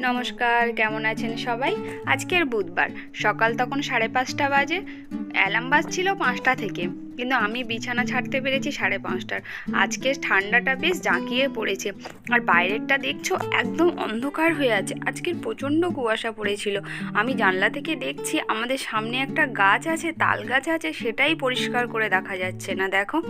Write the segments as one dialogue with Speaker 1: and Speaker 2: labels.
Speaker 1: নমস্কার, কেমন আছেন সবাই? আজকের বুধবার। সকাল তখন সাড়ে পাঁচটা বাজে। অ্যালার্ম বাজছিল পাঁচটা থেকে। কিন্তু আমি বিছানা ছাড়তে পেরেছি সাড়ে পাঁচটার। আজকে ঠান্ডাটা বেশ জাঁকিয়ে পড়েছে। আর বাইরেরটা দেখছ একদম অন্ধকার হয়ে আছে। আজকের প্রচণ্ড কুয়াশা পড়েছিল। আমি জানলা থেকে দেখছি আমাদের সামনে একটা গাছ আছে, তাল গাছ আছে, সেটাই পরিষ্কার করে দেখা যাচ্ছে না। দেখো।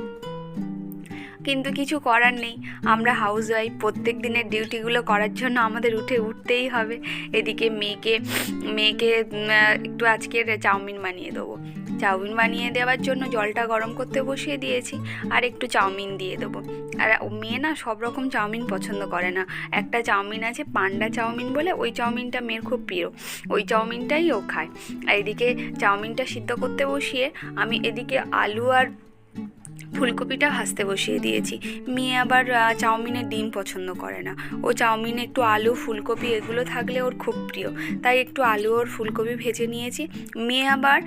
Speaker 1: কিন্তু কিছু করার নেই। আমরা হাউস ওয়াইফ প্রত্যেক দিনের ডিউটিগুলো করার জন্য আমাদের উঠে উঠতেই হবে। এদিকে মেয়েকে মেয়েকে একটু আজকের চাউমিন বানিয়ে দেবো। চাউমিন বানিয়ে দেওয়ার জন্য জলটা গরম করতে বসিয়ে দিয়েছি আর একটু চাউমিন দিয়ে দেবো। আর মেয়ে না সব রকম চাউমিন পছন্দ করে না। একটা চাউমিন আছে পান্ডা চাউমিন বলে, ওই চাউমিনটা মেয়ের খুব প্রিয়। ওই চাউমিনটাই ও খায়। আর এদিকে চাউমিনটা সিদ্ধ করতে বসিয়ে আমি এদিকে আলু আর ফুলকপিটা ভাজতে বসিয়ে দিয়েছি। মেয়ে আবার চাউমিনের ডিম পছন্দ করে না। ও চাউমিনে একটু আলু, ফুলকপি এগুলো থাকলে ওর খুব প্রিয়। তাই একটু আলু ওর ফুলকপি ভেজে নিয়েছি। মেয়ে আবার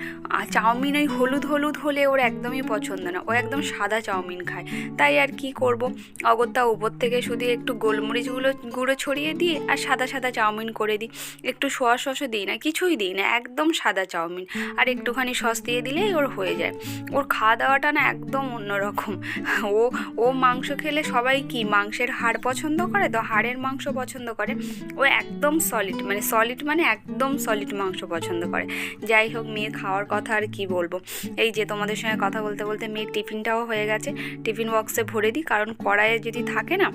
Speaker 1: চাউমিন ওই হলুদ হলুদ হলে ওর একদমই পছন্দ না। ও একদম সাদা চাউমিন খায়। তাই আর কি করব? অগত্যা উপর থেকে শুধু একটু গোলমরিচগুলো গুঁড়ো ছড়িয়ে দিয়ে আর সাদা সাদা চাউমিন করে দিই। একটু সোয়া সসও দিই না, কিছুই দিই না, একদম সাদা চাউমিন। আর একটুখানি সস দিয়ে দিলেই ওর হয়ে যায়। ওর খাওয়া দাওয়াটা না একদম অন্যরকম। ও ও মাংস খেলে সবাই কি মাংসের হাড় পছন্দ করে? তো হাড়ের মাংস পছন্দ করে। ও একদম সলিড মানে সলিড মানে একদম সলিড মাংস পছন্দ করে। যাই হোক মেয়ের খাওয়ার কথা আর কি বলব। এই যে তোমাদের সঙ্গে কথা বলতে বলতে মেয়ের টিফিনটাও হয়ে গেছে। টিফিন বক্সে ভরে দিই, কারণ কড়াইয়ে যদি থাকে না,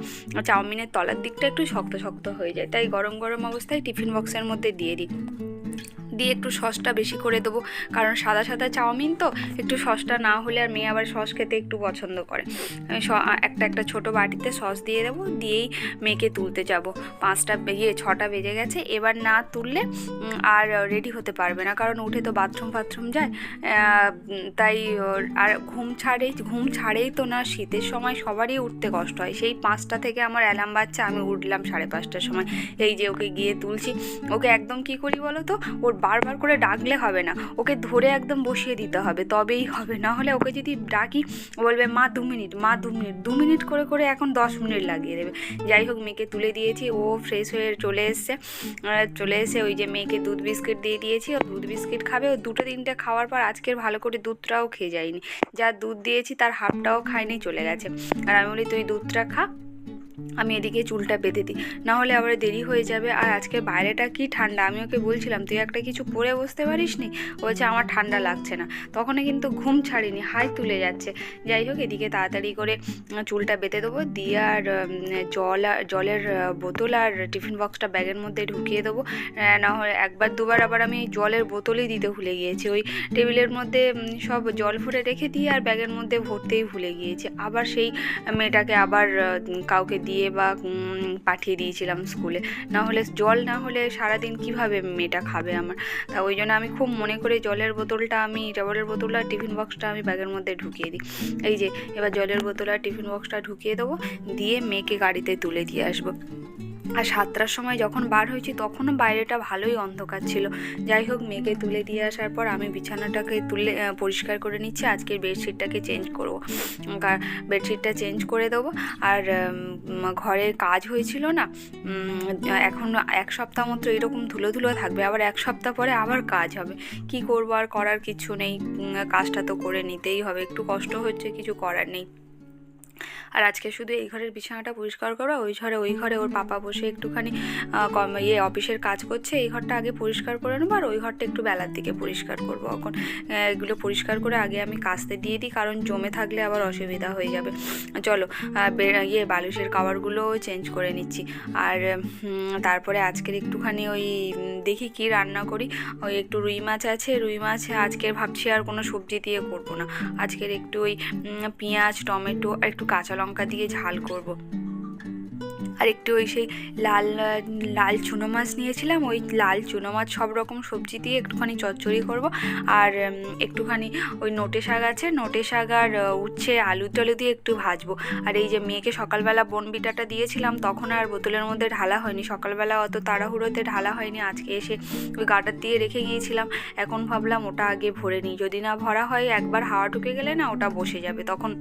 Speaker 1: চাউমিনের তলার দিকটা একটু শক্ত শক্ত হয়ে যায়। তাই গরম গরম অবস্থায় টিফিন বক্সের মধ্যে দিয়ে দিই। দিয়ে একটু সসটা বেশি করে দেবো। কারণ সাদা সাদা চাউমিন তো, একটু সসটা না হলে আর মেয়ে আবার সস খেতে একটু পছন্দ করে। আমি একটা একটা ছোট বাটিতে সস দিয়ে দেবো, দিয়েই মেয়েকে তুলতে যাব। পাঁচটা ইয়ে ছটা বেজে গেছে, এবার না তুললে আর রেডি হতে পারবে না। কারণ উঠে তো বাথরুম ফাথরুম যায় তাই আর ঘুম ছাড়েই ঘুম ছাড়েই তো না, শীতের সময় সবারই উঠতে কষ্ট হয়। সেই পাঁচটা থেকে আমার অ্যালার্ম বাচ্চা আমি উঠলাম সাড়ে পাঁচটার সময়। এই যে ওকে গিয়ে তুলছি, ওকে একদম কি করি বলো তো? ওর বারবার করে ডাকলে হবে না। ওকে ধরে একদম বসিয়ে দিতে হবে। তবেই হবে। না হলে ওকে যদি ডাকি বলবে, মা, দু মিনিট, মা, দু মিনিট। দু মিনিট করে করে এখন দশ মিনিট লাগিয়ে দেবে। যাই হোক, মেয়েকে তুলে দিয়েছি। ও ফ্রেশ হয়ে চলে এসছে। চলে এসে ওই যে মেয়েকে দুধ বিস্কিট দিয়ে দিয়েছি। ও দুধ বিস্কিট খাবে। ও দুটো তিনটে খাওয়ার পর আজকের ভালো করে দুধটাও খেয়ে যায়নি। যা দুধ দিয়েছি, তার হাফটাও খায়নি, চলে গেছে। আর আমি বলি, তুই দুধটা খা। আমি এদিকে চুলটা বেঁধে দিই। না হলে আবার দেরি হয়ে যাবে। আর আজকে বাইরেটা কি ঠান্ডা? আমি ওকে বলছিলাম, তুই একটা কিছু পরে বসতে পারিস নি বলছে, আমার ঠান্ডা লাগছে না। তখনই কিন্তু ঘুম ছাড়িনি হাই তুলে যাচ্ছে। যাই হোক, এদিকে তাড়াতাড়ি করে চুলটা বেঁধে দেবো, দিয়ে আর জল আর, জলের বোতল আর টিফিন বক্সটা ব্যাগের মধ্যে ঢুকিয়ে দেবো। না একবার দুবার আবার আমি জলের বোতলই দিতে ভুলে গিয়েছি। ওই টেবিলের মধ্যে সব জল ভরে রেখে দিয়ে আর ব্যাগের মধ্যে ভরতেই ভুলে গিয়েছি। আবার সেই মেয়েটাকে আবার কাউকে দিয়ে বা পাঠিয়ে দিয়েছিলাম স্কুলে। না হলে জল, না হলে সারাদিন কীভাবে মেয়েটা খাবে আমার? তা ওই জন্য আমি খুব মনে করে জলের বোতলটা আমি জলের বোতল আর টিফিন বক্সটা আমি ব্যাগের মধ্যে ঢুকিয়ে দিই। এই যে, এবার জলের বোতল আর টিফিন বক্সটা ঢুকিয়ে দেবো, দিয়ে মেয়েকে গাড়িতে তুলে দিয়ে আসব। আর সাতটার সময় যখন বার হয়েছি, তখনও বাইরেটা ভালোই অন্ধকার ছিল। যাই হোক মেয়েকে তুলে দিয়ে আসার পর আমি বিছানাটাকে তুলে পরিষ্কার করে নিচ্ছি। আজকের বেডশিটটাকে চেঞ্জ করব। বেডশিটটা চেঞ্জ করে দেবো। আর ঘরে কাজ হয়েছিল না এখন এক সপ্তাহ মতো এরকম ধুলো ধুলো থাকবে। আবার এক সপ্তাহ পরে আবার কাজ হবে। কি করব আর করার কিছু নেই। কাজটা তো করে নিতেই হবে। একটু কষ্ট হচ্ছে, কিছু করার নেই। আর আজকে শুধু এই ঘরের বিছানাটা পরিষ্কার করব ওই ঘরে ওই ঘরে ওর পাপা বসে একটুখানি কম- ইয়ে অফিসের কাজ করছে এই ঘরটা আগে পরিষ্কার করে নেব আর ওই ঘরটা একটু বেলার দিকে পরিষ্কার করব। এখন এগুলো পরিষ্কার করে আগে আমি কাস্তে দিয়ে দিই কারণ জমে থাকলে আবার অসুবিধা হয়ে যাবে। চলো ইয়ে বালিশের কাভারগুলোও চেঞ্জ করে নিচ্ছি। আর তারপরে আজকের একটুখানি ওই দেখি কি রান্না করি। ওই একটু রুই মাছ আছে রুই মাছ আজকের ভাবছি আর কোনো সবজি দিয়ে করব না। আজকের একটু ওই পেঁয়াজ টমেটো আর একটু কাঁচা লঙ্কা দিয়ে ঝাল করব। আর একটু ওই সেই লাল লাল চুনো মাছ নিয়েছিলাম, ওই লাল চুনো মাছ সব রকম সবজি দিয়ে একটুখানি চচ্চড়ি করব। আর একটুখানি ওই নোটে শাক আছে, নোটে শাক আর উচ্ছে, আলু টলু দিয়ে একটু ভাজবো। আর এই যে মেয়েকে সকালবেলা বনবিটাটা দিয়েছিলাম, তখন আর বোতলের মধ্যে ঢালা হয়নি। সকালবেলা অত তাড়াহুড়োতে ঢালা হয়নি, আজকে এসে ওই গাটার দিয়ে রেখে গিয়েছিলাম। এখন ভাবলাম ওটা আগে ভরে নিই। যদি না ভরা হয়, একবার হাওয়া ঢুকে গেলে না ওটা বসে যাবে। তখন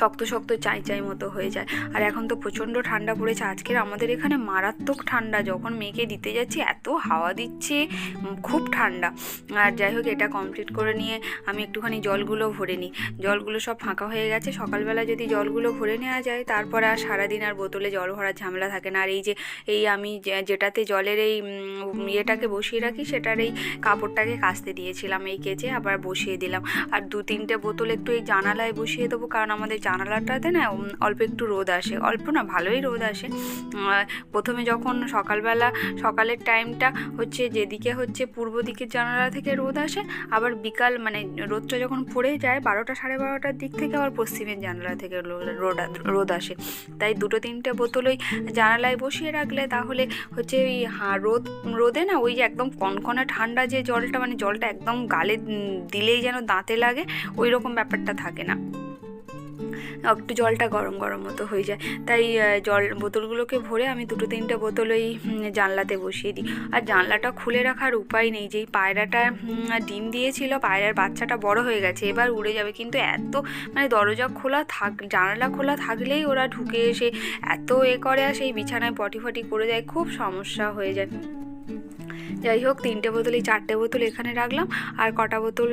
Speaker 1: শক্ত শক্ত চাই চাই মতো হয়ে যায়। আর এখন তো প্রচণ্ড ঠান্ডা পড়েছে। আজকের আমাদের এখানে মারাত্মক ঠান্ডা। যখন মেয়েকে দিতে যাচ্ছি, এত হাওয়া দিচ্ছে খুব ঠান্ডা। আর যাই হোক, এটা কমপ্লিট করে নিয়ে আমি একটুখানি জলগুলো ভরে নিই। জলগুলো সব ফাঁকা হয়ে গেছে। সকালবেলা যদি জলগুলো ভরে নেওয়া যায়, তারপরে আর সারাদিন আর বোতলে জল ভরার ঝামেলা থাকে না। আর এই যে, এই আমি যেটাতে জলের এই ইয়েটাকে বসিয়ে রাখি, সেটার এই কাপড়টাকে কাচতে দিয়েছিলাম এই কেচে, আবার বসিয়ে দিলাম। আর দু তিনটে বোতল একটু এই জানালায় বসিয়ে দেবো, কারণ আমাদের জানালাটাতে না অল্প একটু রোদ আসে। অল্প না, ভালোই রোদ আসে। প্রথমে যখন সকালবেলা, সকালের টাইমটা হচ্ছে যেদিকে হচ্ছে পূর্ব দিকের জানালা থেকে রোদ আসে, আবার বিকাল মানে রোদটা যখন পড়ে যায় বারোটা সাড়ে বারোটার দিক থেকে আবার পশ্চিমের জানালা থেকে রোদ রোদ আসে। তাই দুটো তিনটে বোতল ওই জানালায় বসিয়ে রাখলে তাহলে হচ্ছে ওই হা, রোদ, রোদে না ওই যে একদম কনকনা ঠান্ডা যে জলটা মানে জলটা একদম গালে দিলেই যেন দাঁতে লাগে, ওই রকম ব্যাপারটা থাকে না। একটু জলটা গরম গরম মতো হয়ে যায়। তাই জল বোতলগুলোকে ভরে আমি দুটো তিনটে বোতল ওই জানলাতে বসিয়ে দিই। আর জানলাটা খুলে রাখার উপায় নেই। যেই পায়রাটা ডিম দিয়েছিল, পায়রার বাচ্চাটা বড় হয়ে গেছে, এবার উড়ে যাবে। কিন্তু এত মানে দরজা খোলা থাক, জানালা খোলা থাকলেই ওরা ঢুকে এসে এত এ করে আর সেই বিছানায় পটি ফটি করে দেয়, খুব সমস্যা হয়ে যায়। যাই হোক, তিনটে বোতল এই চারটে বোতল এখানে রাখলাম আর কটা বোতল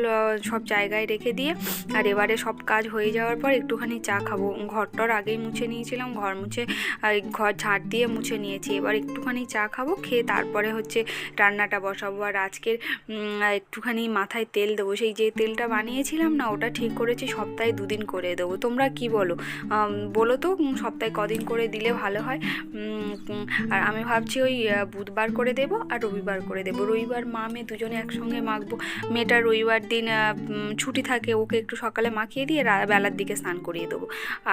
Speaker 1: সব জায়গায় রেখে দিয়ে আর এবারে সব কাজ হয়ে যাওয়ার পর একটুখানি চা খাব। ঘরটর আগেই মুছে নিয়েছিলাম, ঘর মুছে ঘর ঝাড় দিয়ে মুছে নিয়েছি। এবার একটুখানি চা খাব, খেয়ে তারপরে হচ্ছে রান্নাটা বসাবো। আর আজকের একটুখানি মাথায় তেল দেবো। সেই যে তেলটা বানিয়েছিলাম না, ওটা ঠিক করেছি, সপ্তাহে দুদিন করে দেবো। তোমরা কি বলো? বলো তো সপ্তাহে কদিন করে দিলে ভালো হয়? আর আমি ভাবছি ওই বুধবার করে দেব আর রবিবার করে দেবো। রবিবার মা, মেয়ে দুজনে একসঙ্গে মাখবো। মেয়েটা রবিবার দিন ছুটি থাকে, ওকে একটু সকালে মাখিয়ে দিয়ে বেলার দিকে স্নান করিয়ে দেবো।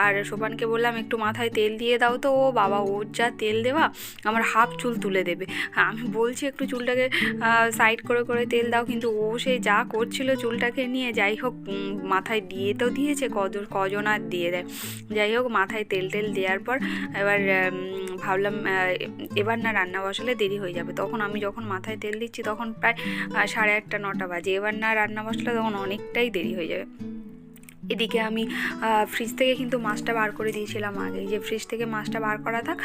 Speaker 1: আর সোপানকে বললাম, একটু মাথায় তেল দিয়ে দাও তো, ও বাবা, ওর যা তেল দেওয়া, আমার হাফ চুল তুলে দেবে। আমি বলছি একটু চুলটাকে সাইড করে করে তেল দাও, কিন্তু ও সে যা করছিল চুলটাকে নিয়ে, যাই হোক মাথায় দিয়ে তো দিয়েছে, কজন কজন আর দিয়ে দেয়। যাই হোক, মাথায় তেল টেল দেওয়ার পর, এবার ভাবলাম এবার না রান্না বসালে দেরি হয়ে যাবে। তখন আমি যখন মাথায় তেল দিচ্ছি, তখন প্রায় সাড়ে আটটা, নটা বাজে। এবার না রান্না বসালে তখন অনেকটাই দেরি হয়ে যাবে। এদিকে আমি ফ্রিজ থেকে কিন্তু মাছটা বার করে দিয়েছিলাম আগে। যে ফ্রিজ থেকে মাছটা বার করা থাক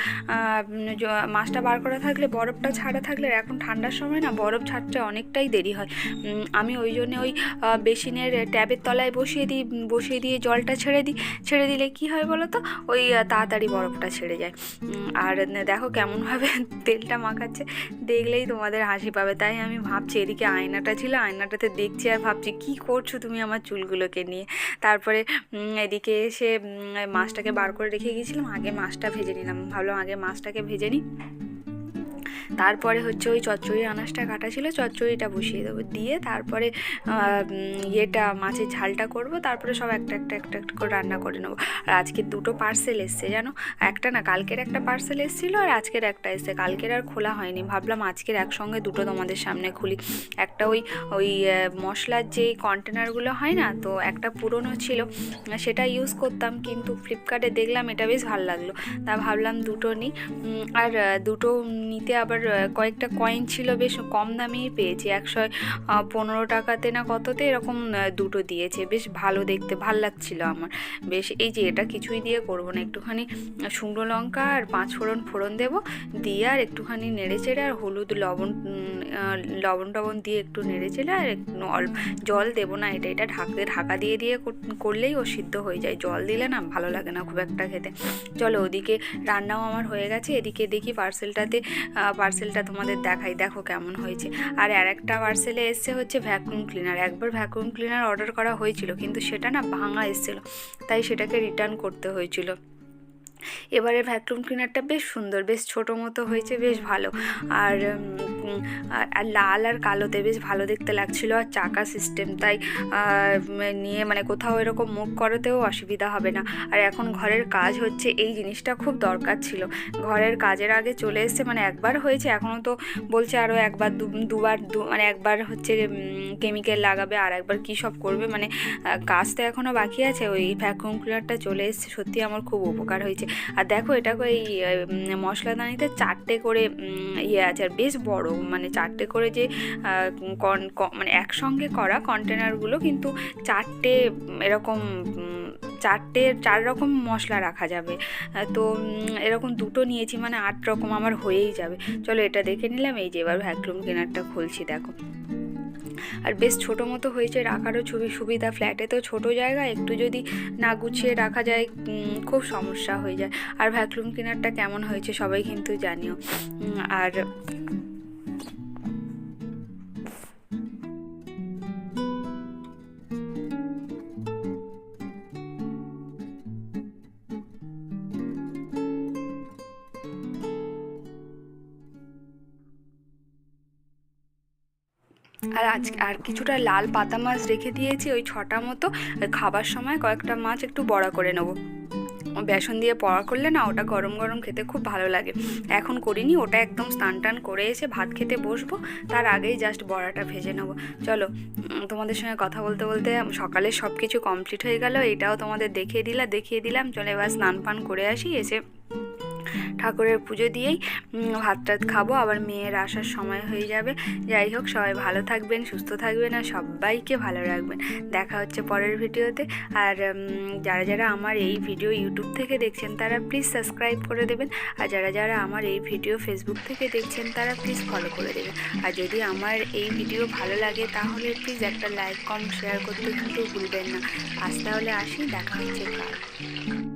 Speaker 1: মাছটা বার করা থাকলে বরফটা ছাড়া থাকলে এখন ঠান্ডার সময় না বরফ ছাড়তে অনেকটাই দেরি হয়। আমি ওই জন্য ওই বেসিনের ট্যাবের তলায় বসিয়ে দিই, বসিয়ে দিয়ে জলটা ছেড়ে দিই। ছেড়ে দিলে কি হয় বলো তো ওই তাড়াতাড়ি বরফটা ছেড়ে যায়। আর দেখো কেমনভাবে তেলটা মাখাচ্ছে। দেখলেই তোমাদের হাসি পাবে। তাই আমি ভাবছি এদিকে আয়নাটা ছিল, আয়নাটাতে দেখছি আর ভাবছি, কি করছ তুমি আমার চুলগুলোকে নিয়ে? তারপরে এদিকে এসে মাছটাকে বার করে রেখে গিয়েছিলাম। আগে মাছটা ভেজে নিলাম। ভাবলাম আগে মাছটাকে ভেজে নিই। তারপরে হচ্ছে ওই চচ্চড়ি আনাজটা কাটা ছিল, চচ্চড়িটা বসিয়ে দেবো। দিয়ে তারপরে ইয়েটা, মাছের ঝালটা করব, তারপরে সব একটা একটা একটা একটা করে রান্না করে নেব। আর আজকে দুটো পার্সেল এসছে, জানো? একটা না, কালকের একটা পার্সেল এসেছিল আর আজকের একটা এসছে। কালকের আর খোলা হয়নি। ভাবলাম আজকের একসঙ্গে দুটো তোমাদের সামনে খুলি। একটা ওই ওই মশলার যেই কন্টেনারগুলো হয় না, তো একটা পুরনো ছিল, সেটা ইউজ করতাম। কিন্তু ফ্লিপকার্টে দেখলাম এটা বেশ ভালো লাগল। তা ভাবলাম দুটো নিই আর দুটো নিতে আবার আহ, কয়েকটা কয়েন ছিল বেশ কম দামেই পেয়েছি। একশো পনেরো টাকাতে না কততে এরকম দুটো দিয়েছে। বেশ ভালো দেখতে ভালো লাগছিল আমার। বেশ এই যে এটা কিছুই দিয়ে করব না। একটুখানি শুকনো লঙ্কা আর পাঁচ ফোড়ন ফোড়ন দেবো দিয়ে আর একটুখানি নেড়ে চেড়ে আর হলুদ লবণ লবণ টবণ দিয়ে একটু নেড়ে চেড়ে আর অল্প জল দেবো না এটা। এটা ঢাকা ঢাকা দিয়ে দিয়ে করলেই ও সিদ্ধ হয়ে যায়। জল দিলে না ভালো লাগে না খুব একটা খেতে। চলো ওদিকে রান্নাও আমার হয়ে গেছে। এদিকে দেখি পার্সেলটাতে পার্সেলটা তোমাদের দেখাই। দেখো কেমন হয়েছে। আর আর একটা পার্সেলে এসছে হচ্ছে ভ্যাকুম ক্লিনার একবার ভ্যাকুম ক্লিনার অর্ডার করা হয়েছিল, কিন্তু সেটা না ভাঙা এসেছিল, তাই সেটাকে রিটার্ন করতে হয়েছিল। এবারে ভ্যাকুম ক্লিনারটা বেশ সুন্দর, বেশ ছোটো মতো হয়েছে, বেশ ভালো। আর আর- লাল আর কালোতে বেশ ভালো দেখতে লাগছিল আর চাকা সিস্টেম তাই নিয়ে মানে কোথাও এরকম মুখ করাতেও অসুবিধা হবে না। আর এখন ঘরের কাজ হচ্ছে, এই জিনিসটা খুব দরকার ছিল। ঘরের কাজের আগে চলে এসছে মানে একবার হয়েছে এখনও তো বলছে আরও একবার দুবার মানে একবার হচ্ছে কেমিক্যাল লাগাবে, আর একবার কী সব করবে মানে কাজ তো এখনও বাকি আছে, ওই ভ্যাকুম ক্লিনারটা চলে এসছে, সত্যি আমার খুব উপকার হয়েছে। আর দেখো এটা এই মশলাদানিতে চারটে করে ইয়ে আছে, আর বেশ বড় মানে চারটে করে যে মানে একসঙ্গে করা কন্টেনারগুলো কিন্তু চারটে এরকম চারটে, চার রকম মশলা রাখা যাবে। তো এরকম দুটো নিয়েছি মানে আট রকম আমার হয়েই যাবে। চলো এটা দেখে নিলাম, এই যে এবার ভ্যাকুম কেনারটা খুলছি, দেখো। আর বেশ ছোটো মতো হয়েছে, রাখারও ছবি সুবিধা। ফ্ল্যাটে তো ছোট জায়গা, একটু যদি না গুছিয়ে রাখা যায় খুব সমস্যা হয়ে যায়। আর ভ্যাকুম ক্লিনারটা কেমন হয়েছে সবাই কিন্তু জানিও। আর আর আজ আর কিছুটা লাল পাতা মাছ রেখে দিয়েছি, ওই ছটা মতো। খাবার সময় কয়েকটা মাছ একটু বড়া করে নেব। বেসন দিয়ে পড়া করলে না ওটা গরম গরম খেতে খুব ভালো লাগে। এখন করিনি, ওটা একদম স্নান টান করে এসে ভাত খেতে বসবো, তার আগেই জাস্ট বড়াটা ভেজে নেব। চলো তোমাদের সঙ্গে কথা বলতে বলতে সকালে সব কিছু কমপ্লিট হয়ে গেল, এটাও তোমাদের দেখিয়ে দিলাম দেখিয়ে দিলাম, চলো এবার স্নান পান করে আসি, এসে ঠাকুরের পুজো দিয়েই ভাত টাত খাব, আবার মেয়ের আসার সময় হয়ে যাবে। যাই হোক, সবাই ভালো থাকবেন, সুস্থ থাকবেন, আর সবাইকে ভালো রাখবেন। দেখা হচ্ছে পরের ভিডিওতে। আর যারা যারা আমার এই ভিডিও ইউটিউব থেকে দেখছেন, তারা প্লিজ সাবস্ক্রাইব করে দেবেন। আর যারা যারা আমার এই ভিডিও ফেসবুক থেকে দেখছেন, তারা প্লিজ ফলো করে দেবেন। আর যদি আমার এই ভিডিও ভালো লাগে, তাহলে প্লিজ একটা লাইক কম শেয়ার করতে কিন্তু ভুলবেন না। আজ তাহলে আসি, দেখা হচ্ছে কাল।